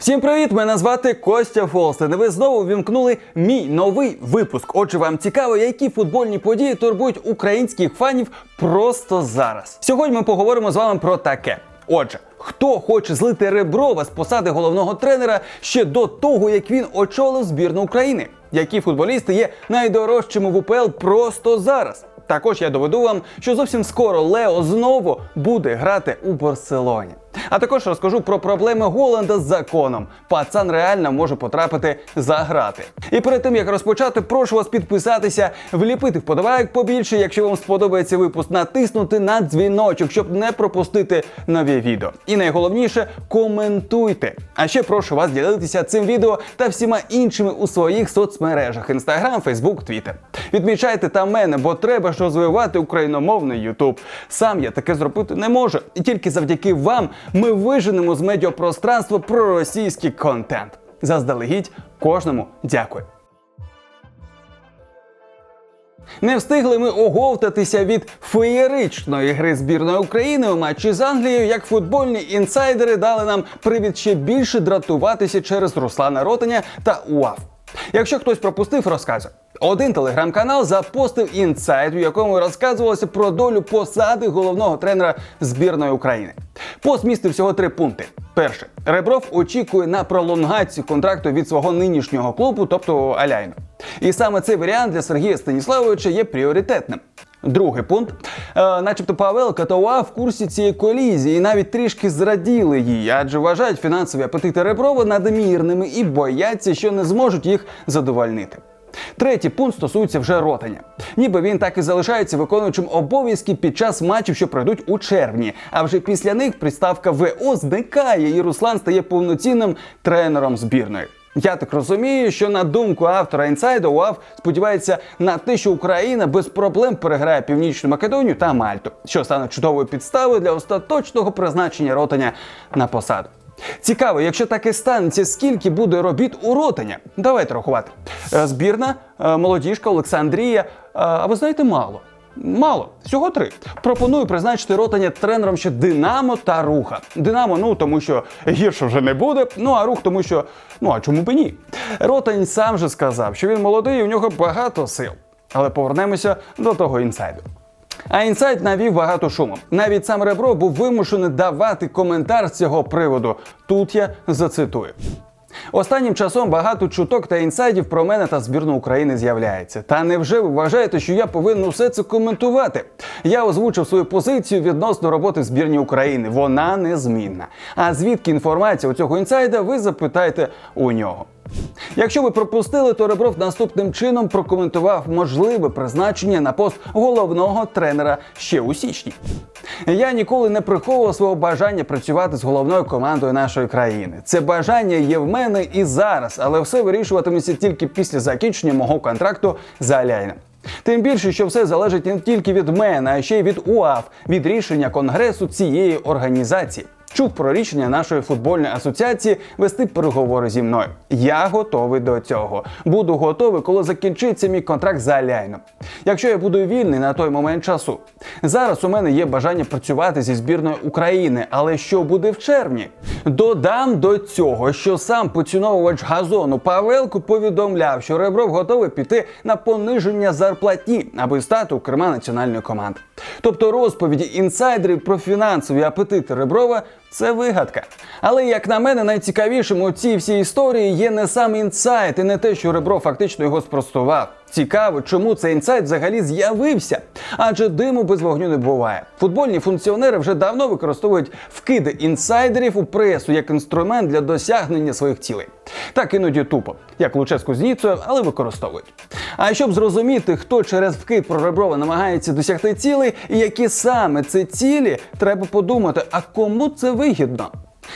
Всім привіт! Мене звати Костя Фолстен. і Ви знову вімкнули мій новий випуск. Отже, вам цікаво, які футбольні події турбують українських фанів просто зараз. Сьогодні ми поговоримо з вами про таке. Отже, хто хоче злити Реброва з посади головного тренера ще до того, як він очолив збірну України? Які футболісти є найдорожчими в УПЛ просто зараз? Також я доведу вам, що зовсім скоро Лео знову буде грати у Барселоні. А також розкажу про проблеми Голланда з законом. Пацан реально може потрапити за грати. І перед тим як розпочати, прошу вас підписатися, вліпити вподобайок побільше. Якщо вам сподобається випуск, натиснути на дзвіночок, щоб не пропустити нові відео. І найголовніше коментуйте. А ще прошу вас ділитися цим відео та всіма іншими у своїх соцмережах: Instagram, Facebook, Twitter. Відмічайте там мене, бо треба ж розвивати україномовний YouTube. Сам я таке зробити не можу. І тільки завдяки вам ми виженемо з медіапространства проросійський контент. Заздалегідь кожному дякую. Не встигли ми оговтатися від феєричної гри збірної України у матчі з Англією, як футбольні інсайдери дали нам привід ще більше дратуватися через Руслана Ротаня та УАФ. Якщо хтось пропустив, розказую. Один телеграм-канал запостив інсайт, у якому розказувалося про долю посади головного тренера збірної України. Пост містив всього три пункти. Перше, Ребров очікує на пролонгацію контракту від свого нинішнього клубу, тобто Аляйну. І саме цей варіант для Сергія Станіславовича є пріоритетним. Другий пункт, е, начебто Павел Катова в курсі цієї колізії і навіть трішки зраділи їй, адже вважають фінансові апетити Реброва надмірними і бояться, що не зможуть їх задовольнити. Третій пункт стосується вже ротання. Ніби він так і залишається виконуючим обов'язки під час матчів, що пройдуть у червні. А вже після них приставка ВО зникає, і Руслан стає повноцінним тренером збірної. Я так розумію, що на думку автора інсайду УАФ сподівається на те, що Україна без проблем переграє Північну Македонію та Мальту, що стане чудовою підставою для остаточного призначення ротання на посаду. Цікаво, якщо таке станеться, скільки буде робіт у ротання? Давайте рахувати. Е, Збірна, е, молодіжка, Олександрія. Е, А ви знаєте, мало. Мало, всього три. Пропоную призначити ротання тренером ще Динамо та Руха. Динамо, ну тому що гірше вже не буде. Ну а рух, тому що ну а чому б і ні? Ротань сам же сказав, що він молодий, і у нього багато сил. Але повернемося до того інсайду. А інсайт навів багато шуму. Навіть сам Ребро був вимушений давати коментар з цього приводу. Тут я зацитую. Останнім часом багато чуток та інсайдів про мене та збірну України з'являється. Та невже ви вважаєте, що я повинен усе це коментувати? Я озвучив свою позицію відносно роботи в збірні України. Вона незмінна. А звідки інформація у цього інсайда, ви запитайте у нього. Якщо ви пропустили, то Ребров наступним чином прокоментував можливе призначення на пост головного тренера ще у січні. Я ніколи не приховував свого бажання працювати з головною командою нашої країни. Це бажання є в мене і зараз, але все вирішуватиметься тільки після закінчення мого контракту з Аляйном. Тим більше, що все залежить не тільки від мене, а ще й від УАФ, від рішення конгресу цієї організації. Чув про рішення нашої футбольної асоціації вести переговори зі мною. Я готовий до цього. Буду готовий, коли закінчиться мій контракт з Аляйном. Якщо я буду вільний на той момент часу. Зараз у мене є бажання працювати зі збірною України, але що буде в червні? Додам до цього, що сам поціновувач газону Павелко повідомляв, що Ребров готовий піти на пониження зарплатні, аби стати у керма національної команди. Тобто розповіді інсайдерів про фінансові апетити Реброва це вигадка. Але як на мене, найцікавішим у цій всій історії є не сам інсайт і не те, що ребро фактично його спростував. Цікаво, чому цей інсайт взагалі з'явився. Адже диму без вогню не буває. Футбольні функціонери вже давно використовують вкиди інсайдерів у пресу як інструмент для досягнення своїх цілей. Так іноді тупо, як Луческу з Ніцею, але використовують. А щоб зрозуміти, хто через вкид про Реброва намагається досягти цілей, і які саме це цілі, треба подумати, а кому це вигідно.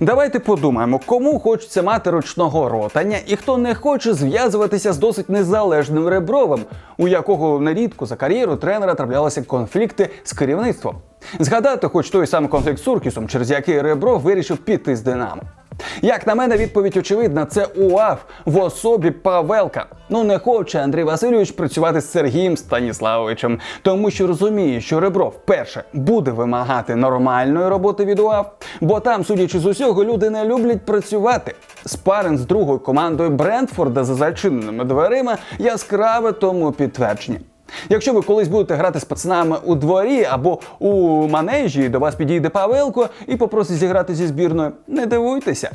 Давайте подумаємо, кому хочеться мати ручного ротання і хто не хоче зв'язуватися з досить незалежним ребровим, у якого нерідко за кар'єру тренера траплялися конфлікти з керівництвом. Згадати хоч той самий конфлікт з Суркісом, через який Ребро вирішив піти з Динамо. Як на мене, відповідь очевидна: це УАФ в особі Павелка. Ну не хоче Андрій Васильович працювати з Сергієм Станіславовичем, тому що розуміє, що Ребров перше буде вимагати нормальної роботи від УАФ, бо там, судячи з усього, люди не люблять працювати. Спаринг з другою командою Брентфорда за зачиненими дверима яскраве тому підтвердження. Якщо ви колись будете грати з пацанами у дворі або у манежі, до вас підійде Павелко і попросить зіграти зі збірною, не дивуйтеся,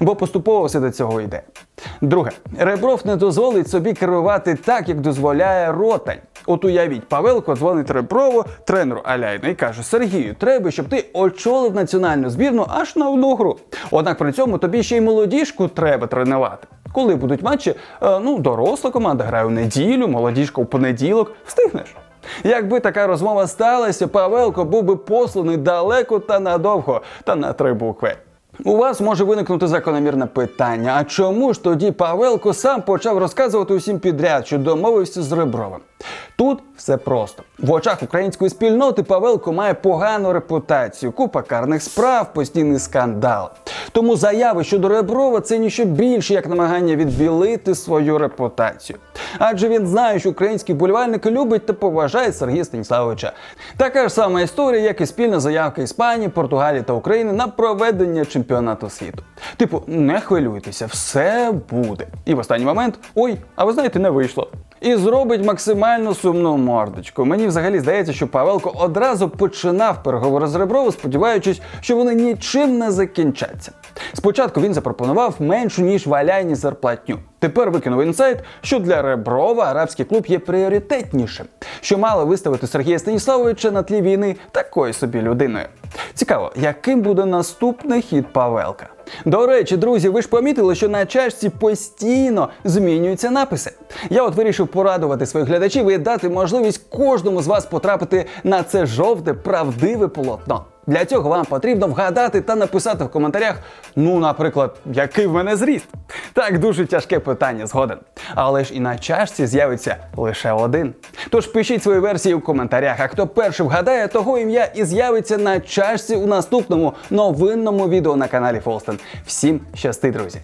бо поступово все до цього йде. Друге, Ребров не дозволить собі керувати так, як дозволяє ротань. От уявіть, Павелко дзвонить Реброву, тренеру Аляйна, і каже: Сергію, треба, щоб ти очолив національну збірну аж на одну гру. Однак при цьому тобі ще й молодіжку треба тренувати. Коли будуть матчі, е, ну, доросла команда грає у неділю, молодіжка у понеділок, встигнеш. Якби така розмова сталася, Павелко був би посланий далеко та надовго, та на три букви. У вас може виникнути закономірне питання: а чому ж тоді Павелко сам почав розказувати усім підряд, що домовився з Ребровим? Тут все просто. В очах української спільноти Павелко має погану репутацію, купа карних справ, постійний скандал. Тому заяви щодо Реброва це ніщо більше, як намагання відбілити свою репутацію. Адже він знає, що українські болівальники любить та поважають Сергія Станіславовича. Така ж сама історія, як і спільна заявка Іспанії, Португалії та України на проведення чемпіонату світу. Типу, не хвилюйтеся, все буде. І в останній момент ой, а ви знаєте, не вийшло. І зробить максимально сумну мордочку. Мені взагалі здається, що Павелко одразу починав переговори з Ребровим, сподіваючись, що вони нічим не закінчаться. Спочатку він запропонував меншу ніж валяйні зарплатню. Тепер викинув інсайт, що для Реброва арабський клуб є пріоритетнішим, що мало виставити Сергія Станіславовича на тлі війни такою собі людиною. Цікаво, яким буде наступний хід Павелка. До речі, друзі, ви ж помітили, що на чашці постійно змінюються написи. Я от вирішив порадувати своїх глядачів і дати можливість кожному з вас потрапити на це жовте правдиве полотно. Для цього вам потрібно вгадати та написати в коментарях, ну, наприклад, який в мене зріст. Так, дуже тяжке питання, згоден. Але ж і на чашці з'явиться лише один. Тож пишіть свої версії в коментарях. А хто перший вгадає, того ім'я і з'явиться на чашці у наступному новинному відео на каналі Фолстон. Всім щасти, друзі!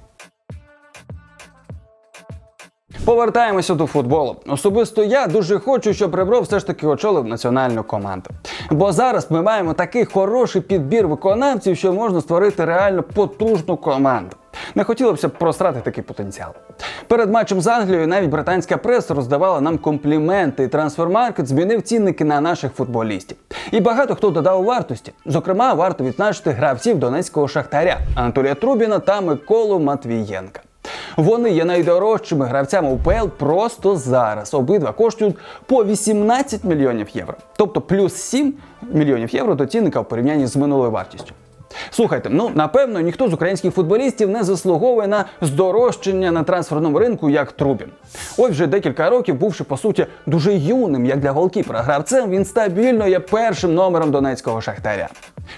Повертаємося до футболу. Особисто я дуже хочу, щоб Ребров все ж таки очолив національну команду. Бо зараз ми маємо такий хороший підбір виконавців, що можна створити реально потужну команду. Не хотілося б просрати такий потенціал. Перед матчем з Англією навіть британська преса роздавала нам компліменти, і трансфермаркет змінив цінники на наших футболістів. І багато хто додав вартості. Зокрема, варто відзначити гравців донецького шахтаря Анатолія Трубіна та Миколу Матвієнка. Вони є найдорожчими гравцями УПЛ просто зараз. Обидва коштують по 18 мільйонів євро, тобто плюс 7 мільйонів євро до цінника в порівнянні з минулою вартістю. Слухайте, ну напевно, ніхто з українських футболістів не заслуговує на здорожчання на трансферному ринку, як Трубін. Ось вже декілька років, бувши по суті дуже юним, як для голкіпера гравцем, він стабільно є першим номером донецького шахтаря.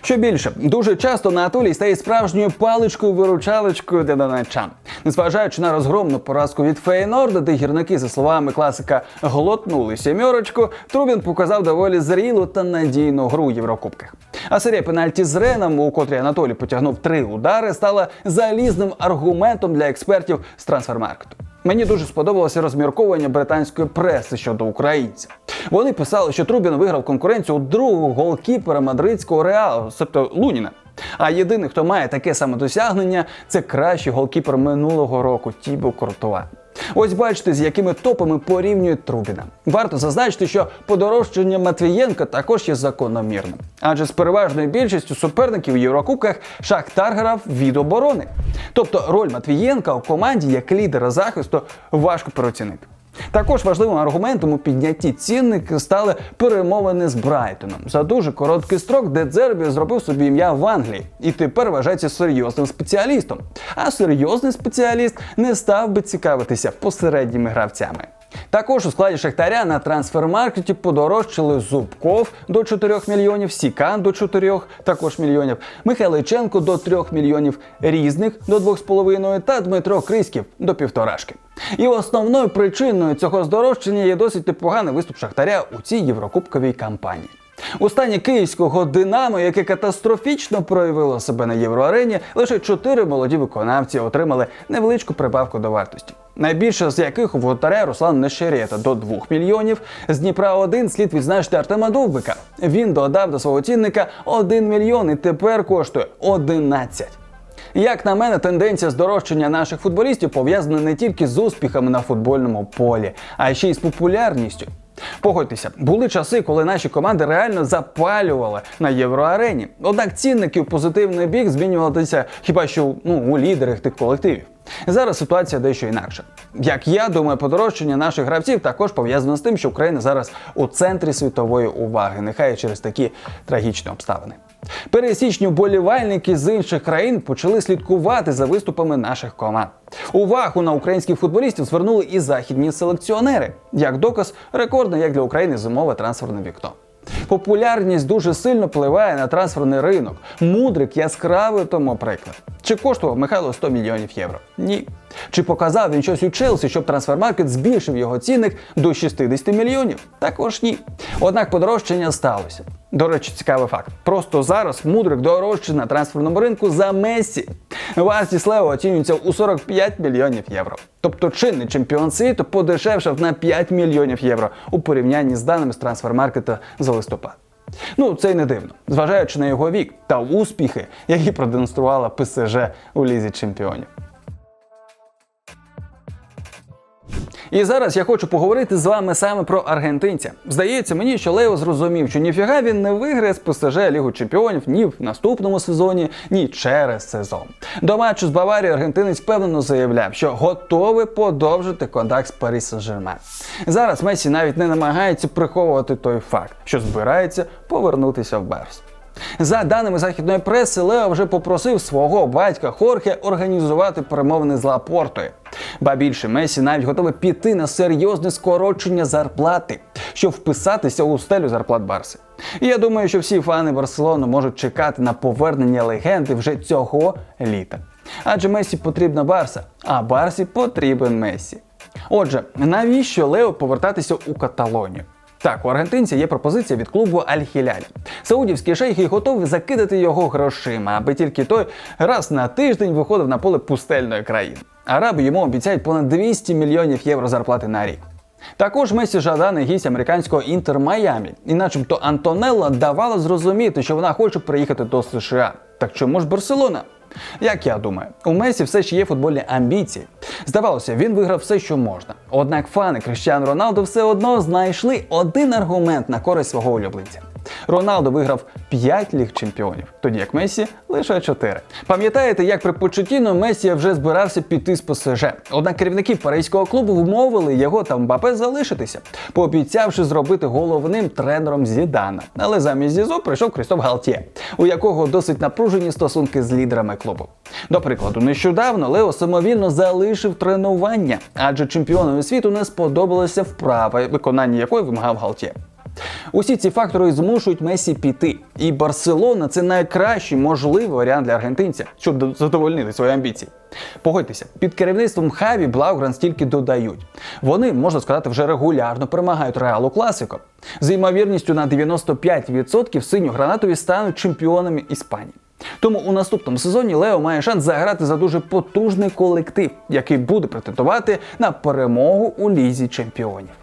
Що більше, дуже часто Анатолій стає справжньою паличкою-виручалочкою для донеччан. Незважаючи на розгромну поразку від Фейнорда, де гірники, за словами класика, глотнули сімерочку, Трубін показав доволі зрілу та надійну гру у Єврокубках. А серія пенальті з Реном, у котрій Анатолій потягнув три удари, стала залізним аргументом для експертів з трансфермаркету. Мені дуже сподобалося розмірковування британської преси щодо українця. Вони писали, що Трубін виграв конкуренцію у другого голкіпера мадридського реалу, тобто Луніна. А єдиний, хто має таке саме досягнення, це кращий голкіпер минулого року Тібо Куртова. Ось бачите, з якими топами порівнюють Трубіна. Варто зазначити, що подорожчання Матвієнка також є закономірним. Адже з переважною більшістю суперників у Єврокубках Шахтар грав від оборони. Тобто роль Матвієнка у команді як лідера захисту важко переоцінити. Також важливим аргументом у піднятті цінник стали перемовини з Брайтоном за дуже короткий строк, де Дзербі зробив собі ім'я в Англії і тепер вважається серйозним спеціалістом. А серйозний спеціаліст не став би цікавитися посередніми гравцями. Також у складі Шахтаря на трансфермаркеті подорожчали Зубков до 4 мільйонів, Сікан до 4 також мільйонів, Михайличенко до 3 мільйонів, Різник до 2,5 та Дмитро Криськів до півторашки. І основною причиною цього здорожчання є досить непоганий виступ Шахтаря у цій єврокубковій кампанії. У стані київського Динамо, яке катастрофічно проявило себе на євроарені, лише чотири молоді виконавці отримали невеличку прибавку до вартості. Найбільше з яких у воротаря Руслан Нещерєта до 2 мільйонів. З Дніпра 1 слід відзначити Артема Довбика. Він додав до свого цінника 1 мільйон і тепер коштує 11. Як на мене, тенденція здорожчання наших футболістів пов'язана не тільки з успіхами на футбольному полі, а ще й з популярністю. Погодьтеся, були часи, коли наші команди реально запалювали на євроарені. Однак цінники в позитивний бік змінювалися хіба що ну, у лідерах тих колективів. Зараз ситуація дещо інакша. Як я думаю, подорожчання наших гравців також пов'язано з тим, що Україна зараз у центрі світової уваги, нехай через такі трагічні обставини. Пересічні вболівальники з інших країн почали слідкувати за виступами наших команд. Увагу на українських футболістів звернули і західні селекціонери. Як доказ, рекордне як для України зимове трансферне вікно. Популярність дуже сильно впливає на трансферний ринок. Мудрик яскравий тому приклад. Чи коштував Михайло 100 мільйонів євро? Ні. Чи показав він щось у Челсі, щоб трансфермаркет збільшив його цінник до 60 мільйонів? Також ні. Однак подорожчання сталося. До речі, цікавий факт. Просто зараз мудрик дорожчий на трансферному ринку за Мессі. Вартість Лео оцінюється у 45 мільйонів євро. Тобто чинний чемпіон світу подешевшав на 5 мільйонів євро у порівнянні з даними з трансфермаркета за листопад. Ну, це й не дивно, зважаючи на його вік та успіхи, які продемонструвала ПСЖ у лізі чемпіонів. І зараз я хочу поговорити з вами саме про аргентинця. Здається мені, що Лео зрозумів, що ніфіга він не виграє з ПСЖ Лігу Чемпіонів ні в наступному сезоні, ні через сезон. До матчу з Баварією аргентинець впевнено заявляв, що готовий подовжити контакт з Парі Сен-Жермен. Зараз Месі навіть не намагається приховувати той факт, що збирається повернутися в Берс. За даними західної преси, Лео вже попросив свого батька Хорхе організувати перемовини з Лапортою. Ба більше Месі навіть готовий піти на серйозне скорочення зарплати, щоб вписатися у стелю зарплат Барси. І я думаю, що всі фани Барселони можуть чекати на повернення легенди вже цього літа. Адже Месі потрібна Барса, а Барсі потрібен Месі. Отже, навіщо Лео повертатися у Каталонію? Так, у аргентинця є пропозиція від клубу Аль-Хіляль. Саудівський шейх готовий закидати його грошима, аби тільки той раз на тиждень виходив на поле пустельної країни. Араби йому обіцяють понад 200 мільйонів євро зарплати на рік. Також Месі жаданий гість американського Інтер Майамі, і начебто Антонелла давала зрозуміти, що вона хоче приїхати до США. Так чому ж Барселона? Як я думаю, у Месі все ще є футбольні амбіції. Здавалося, він виграв все, що можна. Однак фани Крищану Роналду все одно знайшли один аргумент на користь свого улюбленця. Роналдо виграв 5 ліг чемпіонів, тоді як Месі лише 4. Пам'ятаєте, як при Почетіно Месі вже збирався піти з ПСЖ. Однак керівники паризького клубу вмовили його та Мбапе залишитися, пообіцявши зробити головним тренером Зідана. Але замість Зізо прийшов Крістоф Галтє, у якого досить напружені стосунки з лідерами клубу. До прикладу, нещодавно Лео самовільно залишив тренування, адже чемпіонові світу не сподобалося вправа, виконання якої вимагав Галтє. Усі ці фактори змушують Месі піти. І Барселона це найкращий можливий варіант для аргентинця, щоб задовольнити свої амбіції. Погодьтеся, під керівництвом Хаві Блаугран стільки додають. Вони, можна сказати, вже регулярно перемагають реалу класико. З ймовірністю на 95% синьо-гранатові стануть чемпіонами Іспанії. Тому у наступному сезоні Лео має шанс заграти за дуже потужний колектив, який буде претендувати на перемогу у лізі чемпіонів.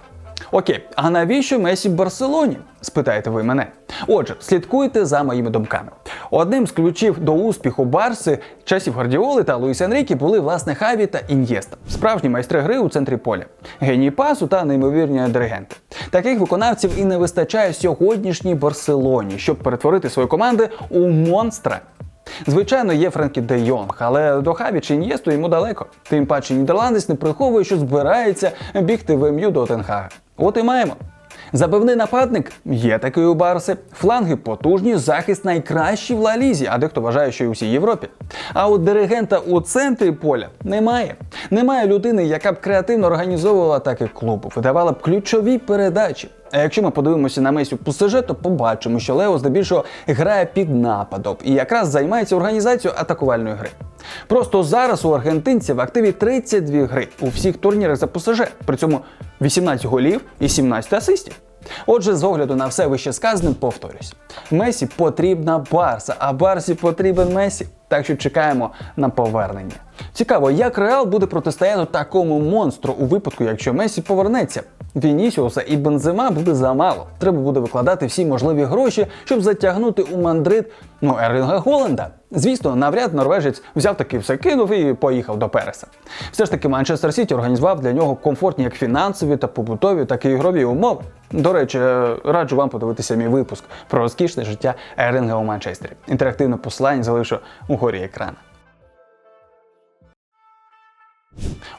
Окей, а навіщо Месі в Барселоні? спитаєте ви мене. Отже, слідкуйте за моїми думками. Одним з ключів до успіху Барси часів Гвардіоли та Луїс Енрікі були власне Хаві та Ін'єста, справжні майстри гри у центрі поля, геній пасу та неймовірні диригенти. Таких виконавців і не вистачає сьогоднішній Барселоні, щоб перетворити свої команди у монстра. Звичайно, є Френкі Де Йонг, але до Хаві чи Ін'єсту йому далеко. Тим паче нідерландець не приховує, що збирається бігти в МЮ до Тенхага. От і маємо. Забивний нападник є такий у Барси. Фланги потужні, захист найкращий в Ла-Лізі, а дехто вважає, що й у всій Європі. А от диригента у центрі поля немає. Немає людини, яка б креативно організовувала атаки клубу, видавала б ключові передачі. А якщо ми подивимося на Месі ПСЖ, то побачимо, що Лео здебільшого грає під нападом і якраз займається організацією атакувальної гри. Просто зараз у аргентинців в активі 32 гри у всіх турнірах за ПСЖ, при цьому 18 голів і 17 асистів. Отже, з огляду на все вище сказане, повторюсь. Месі потрібна Барса, а Барсі потрібен Месі. Так що чекаємо на повернення. Цікаво, як Реал буде протистояти такому монстру у випадку, якщо Месі повернеться. Вінісіуса і Бензема буде замало. Треба буде викладати всі можливі гроші, щоб затягнути у Мандрид ну Ерлінга Голланда. Звісно, навряд норвежець взяв таки все кинув і поїхав до Переса. Все ж таки, Манчестер Сіті організував для нього комфортні як фінансові та побутові, так і ігрові умови. До речі, е, раджу вам подивитися мій випуск про розкішне життя Ерлінга у Манчестері. Інтерактивне посилання залишу угорі екрана.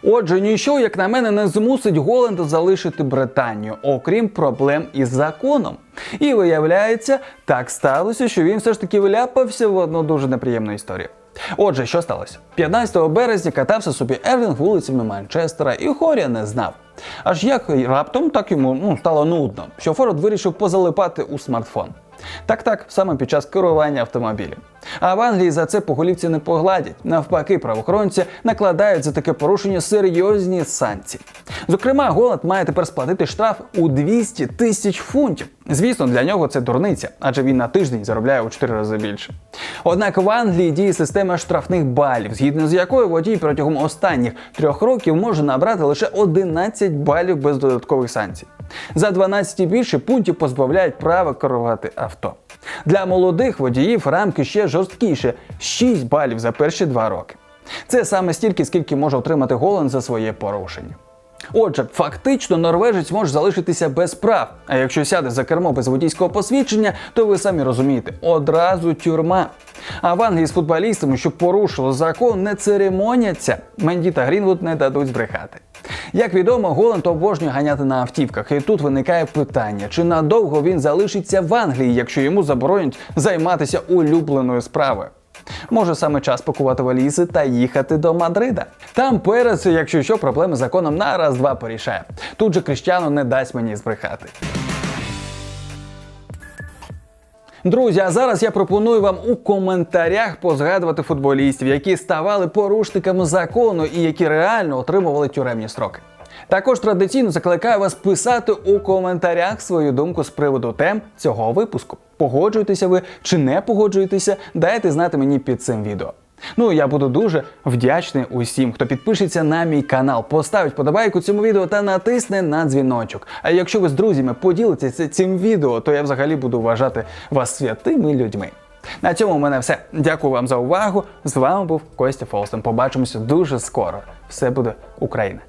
Отже, нічого, як на мене, не змусить Голланда залишити Британію, окрім проблем із законом. І виявляється, так сталося, що він все ж таки вляпався в одну дуже неприємну історію. Отже, що сталося? 15 березня катався собі Ерлінг вулицями Манчестера і Хорія не знав. Аж як раптом так йому ну, стало нудно, що Форд вирішив позалипати у смартфон. Так так, саме під час керування автомобілем. А в Англії за це по голівці не погладять. Навпаки, правоохоронці накладають за таке порушення серйозні санкції. Зокрема, Голланд має тепер сплатити штраф у 200 тисяч фунтів. Звісно, для нього це дурниця, адже він на тиждень заробляє у 4 рази більше. Однак в Англії діє система штрафних балів, згідно з якою водій протягом останніх трьох років може набрати лише 11 балів без додаткових санкцій. За 12 і більше пунктів позбавляють права керувати авто. Для молодих водіїв рамки ще жорсткіше 6 балів за перші два роки. Це саме стільки, скільки може отримати Голланд за своє порушення. Отже, фактично норвежець може залишитися без прав. А якщо сяде за кермо без водійського посвідчення, то ви самі розумієте, одразу тюрма. А в Англії з футболістами, що порушили закон, не церемоняться. Менді та Грінвуд не дадуть збрехати. Як відомо, Голанд обожнює ганяти на автівках, і тут виникає питання, чи надовго він залишиться в Англії, якщо йому заборонять займатися улюбленою справою. Може саме час пакувати валізи та їхати до Мадрида. Там Перес, якщо що, проблеми з законом на раз-два порішає. Тут же Кріщану не дасть мені збрехати. Друзі, а зараз я пропоную вам у коментарях позгадувати футболістів, які ставали порушниками закону і які реально отримували тюремні строки. Також традиційно закликаю вас писати у коментарях свою думку з приводу тем цього випуску. Погоджуєтеся ви чи не погоджуєтеся, дайте знати мені під цим відео. Ну я буду дуже вдячний усім, хто підпишеться на мій канал, поставить подобайку цьому відео та натисне на дзвіночок. А якщо ви з друзями поділитеся цим відео, то я взагалі буду вважати вас святими людьми. На цьому у мене все. Дякую вам за увагу. З вами був Костя Фолстен. Побачимося дуже скоро. Все буде Україна!